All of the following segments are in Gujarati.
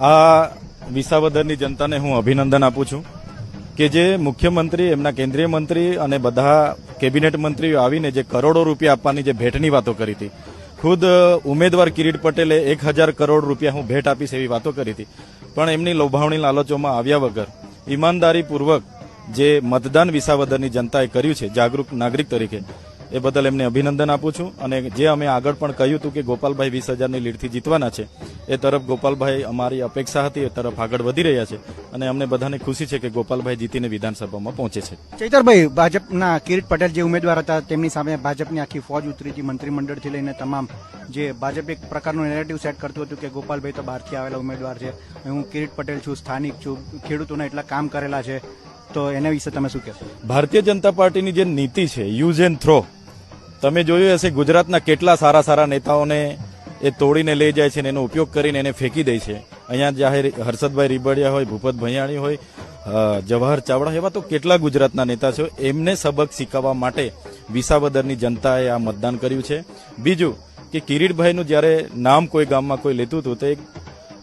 આ વિસાવદરની જનતાને હું અભિનંદન આપું છું કે જે મુખ્યમંત્રી, એમના કેન્દ્રીય મંત્રી અને બધા કેબિનેટ મંત્રીઓ આવીને જે કરોડો રૂપિયા આપવાની જે ભેટની વાતો કરી હતી. ખુદ ઉમેદવાર કિરીટ પટેલે એક હજાર કરોડ રૂપિયા હું ભેટ આપીશ એવી વાતો કરી હતી. પણ એમની લોભાવણી લાલચોમાં આવ્યા વગર ઈમાનદારીપૂર્વક જે મતદાન વિસાવદરની જનતાએ કર્યું છે, જાગૃત નાગરિક તરીકે એ બદલ એમને અભિનંદન આપું છું. અને જે અમે આગળ પણ કહ્યું હતું કે ગોપાલભાઈ વીસ હજારની લીડથી જીતવાના છે એ તરફ ગોપાલભાઈ અમારી અપેક્ષા હતી એ તરફ આગળ વધી રહ્યા છે. અને અમને બધાને ખુશી છે કે ગોપાલભાઈ જીતીને વિધાનસભામાં પહોંચે છે. ચૈતરભાઈ ભાજપના કિરીટ પટેલ જે ઉમેદવાર હતા તેમની સામે ભાજપની આખી ફોજ ઉતરી હતી મંત્રીમંડળથી લઈને તમામ જે ભાજપ એક પ્રકારનું નેરેટિવ સેટ કરતું હતું કે ગોપાલભાઈ તો બહારથી આવેલા ઉમેદવાર છે. હું કિરીટ પટેલ છું સ્થાનિક છું ખેડૂતોના એટલા કામ કરેલા છે. તો એના વિશે તમે શું કહેશો? ભારતીય જનતા પાર્ટીની જે નીતિ છે યુઝ એન્ડ થ્રો તમે જોયું હશે ગુજરાતના કેટલા સારા સારા નેતાઓને એ તોડીને લઈ જાય છે અને એનો ઉપયોગ કરીને એને ફેંકી દે છે. અહીંયા જાહેર હર્ષદભાઈ રીબડિયા હોય ભૂપત ભૈયાણી હોય જવાહર ચાવડા એવા તો કેટલા ગુજરાતના નેતા છે એમને સબક શીખવવા માટે વિસાવદરની જનતાએ આ મતદાન કર્યું છે. બીજું કે કિરીટભાઈનું જ્યારે નામ કોઈ ગામમાં કોઈ લેતું હતું તો એક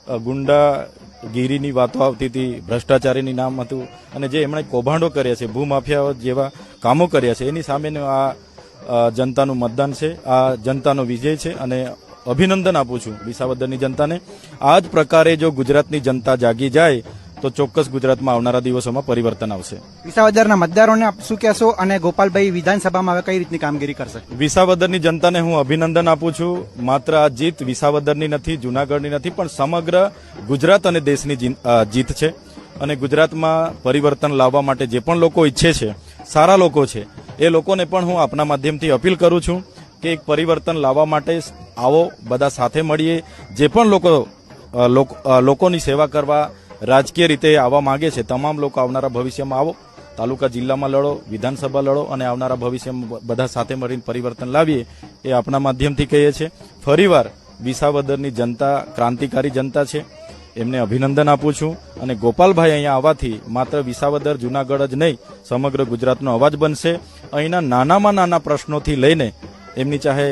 અ, ગુંડા ગીરીની વાતો આવતી હતી ભ્રષ્ટાચારીની નામ હતું અને જે એમણે કૌભાંડો કર્યા છે ભૂમાફિયાઓ જેવા કામો કર્યા છે એની સામેનું આ જનતાનું મતદાન છે. આ જનતાનો વિજય છે અને અભિનંદન આપું છું વિસાવદરની જનતાને. આ જ પ્રકારે જો ગુજરાતની જનતા જાગી જાય તો ચોક્કસ ગુજરાતમાં આવનારા દિવસોમાં પરિવર્તન આવશે. વિસાવદરના મતદારોને આપ શું કહેશો અને ગોપાલભાઈ વિધાનસભામાં હવે કઈ રીતની કામગીરી કરશે? વિસાવદરની જનતાને હું અભિનંદન આપું છું. માત્ર આ જીત વિસાવદરની નથી જુનાગઢની નથી પણ સમગ્ર ગુજરાત અને દેશની જીત છે. અને ગુજરાતમાં પરિવર્તન લાવવા માટે જે પણ લોકો ઈચ્છે છે સારા લોકો છે એ લોકોને પણ હું આપના માધ્યમથી અપીલ કરું છું કે એક પરિવર્તન લાવવા માટે આવો, બધા સાથે મળીએ. જે પણ લોકો લોકોની સેવા કરવા રાજકીય રીતે આવવા માંગે છે, તમામ લોકો આવનારા ભવિષ્યમાં આવો. તાલુકા જિલ્લામાં લડો, વિધાનસભા લડો અને આવનારા ભવિષ્યમાં બધા સાથે મળીને પરિવર્તન લાવીએ એ આપણા માધ્યમથી કહીએ છીએ. ફરીવાર વિસાવદરની જનતા, ક્રાંતિકારી જનતા છે. એમને અભિનંદન આપું છું અને ગોપાલભાઈ અહીંયા આવવાથી માત્ર વિસાવદર, જુનાગઢ જ નહીં, સમગ્ર ગુજરાતનો અવાજ બનશે. અહીંના નાનામાં નાના પ્રશ્નોથી લઈને એમની ચાહે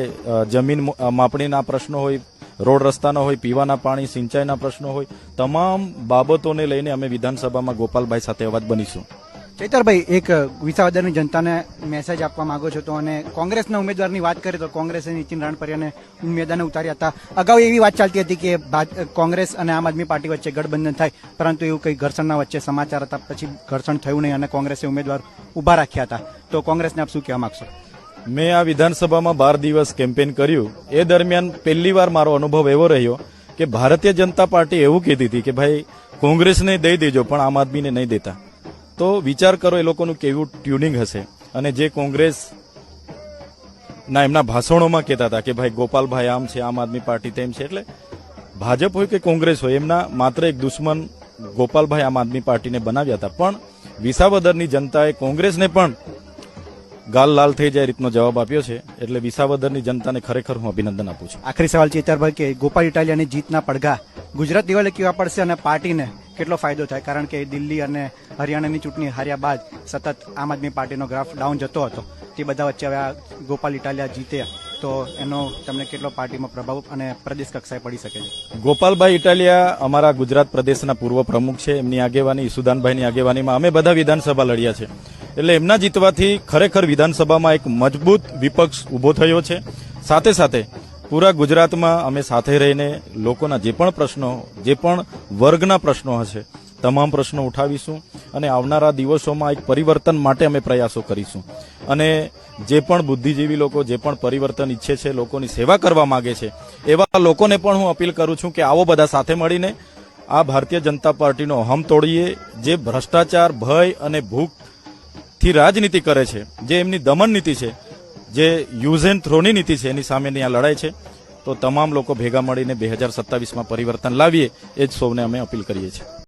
જમીન માપણીના પ્રશ્નો હોય, રોડ રસ્તાના હોય, પીવાના પાણી, સિંચાઈના પ્રશ્નો હોય, તમામ બાબતોને લઈને અમે વિધાનસભામાં ગોપાલભાઈ સાથે અવાજ બનીશું. ચૈતરભાઈ, એક વિસાવદરની જનતાને મેસેજ આપવા માંગો છો તો અને કોંગ્રેસના ઉમેદવારની વાત કરીએ તો કોંગ્રેસે નીતિન રાણપરિયાને મેદાને ઉતાર્યા હતા. અગાઉ એવી વાત ચાલતી હતી કે કોંગ્રેસ અને આમ આદમી પાર્ટી વચ્ચે ગઠબંધન થાય, પરંતુ એવું કંઈ ઘર્ષણના વચ્ચે સમાચાર હતા, પછી ઘર્ષણ થયું નહીં અને કોંગ્રેસે ઉમેદવાર ઊભા રાખ્યા હતા. તો કોંગ્રેસને આપ શું કહેવા માંગશો? મેં આ વિધાનસભામાં બાર દિવસ કેમ્પેન કર્યું. એ દરમિયાન પહેલી વાર મારો અનુભવ એવો રહ્યો કે ભારતીય જનતા પાર્ટી એવું કહેતી હતી કે, ભાઈ, કોંગ્રેસને દઈ દેજો, પણ આમ આદમીને નહીં દેતા. તો વિચાર કરો એ લોકોનું કેવું ટ્યુનિંગ હશે. અને જે કોંગ્રેસ ના એમના ભાષણોમાં કહેતા હતા કે ભાઈ ગોપાલભાઈ આમ છે, આમ આદમી પાર્ટી તેમ છે, એટલે ભાજપ હોય કે કોંગ્રેસ હોય, એમના માત્ર એક દુશ્મન ગોપાલભાઈ આમ આદમી પાર્ટીને બનાવ્યા હતા. પણ વિસાવદરની જનતાએ કોંગ્રેસને પણ ગાલ લાલ થઈ જાય રીતનો જવાબ આપ્યો છે, એટલે વિસાવદરની જનતાને ખરેખર હું અભિનંદન આપું છું. આખરી સવાલ ચેતરભાઈ કે ગોપાલ ઇટાલિયાની જીતના પડઘા ગુજરાત દિવાલે કેવા પડશે અને પાર્ટીને કેટલો ફાયદો થાય? કારણ કે દિલ્હી અને હરિયાણાની ચૂંટણી હાર્યા બાદ સતત આમ આદમી પાર્ટીનો ગ્રાફ ડાઉન જતો હતો. તે બધા વચ્ચે હવે આ ગોપાલ ઇટાલિયા જીતે. તો એનો તમને કેટલો પાર્ટીમાં પ્રભાવ અને પ્રદેશ કક્ષાએ પડી શકે છે? ગોપાલભાઈ ઇટાલિયા અમારા ગુજરાત પ્રદેશના પૂર્વ પ્રમુખ છે. એમની આગેવાની ઈસુદાનભાઈની આગેવાનીમાં અમે બધા વિધાનસભા લડ્યા છે. એટલે એમના જીતવાથી ખરેખર વિધાનસભામાં એક મજબૂત વિપક્ષ ઊભો થયો છે. સાથે સાથે પૂરા ગુજરાતમાં અમે સાથે રહીને લોકોના જે પણ પ્રશ્નો, જે પણ વર્ગના પ્રશ્નો હશે, તમામ પ્રશ્નો ઉઠાવીશું અને આવનારા દિવસોમાં એક પરિવર્તન માટે અમે પ્રયાસો કરીશું. અને જે પણ બુદ્ધિજીવી લોકો, જે પણ પરિવર્તન ઈચ્છે છે, લોકોની સેવા કરવા માંગે છે, એવા લોકોને પણ હું અપીલ કરું છું કે આવો બધા સાથે મળીને આ ભારતીય જનતા પાર્ટીનો અહમ તોડીએ, જે ભ્રષ્ટાચાર, ભય અને ભૂખથી રાજનીતિ કરે છે, જે એમની દમન નીતિ છે જે યુઝ એન્ડ થ્રોની નીતિ છે, એની સામેની આ લડાઈ છે, તો તમામ લોકો ભેગા મળીને બે હજાર સત્તાવીસમાં પરિવર્તન લાવીએ, એ જ સૌને અમે અપીલ કરીએ છીએ.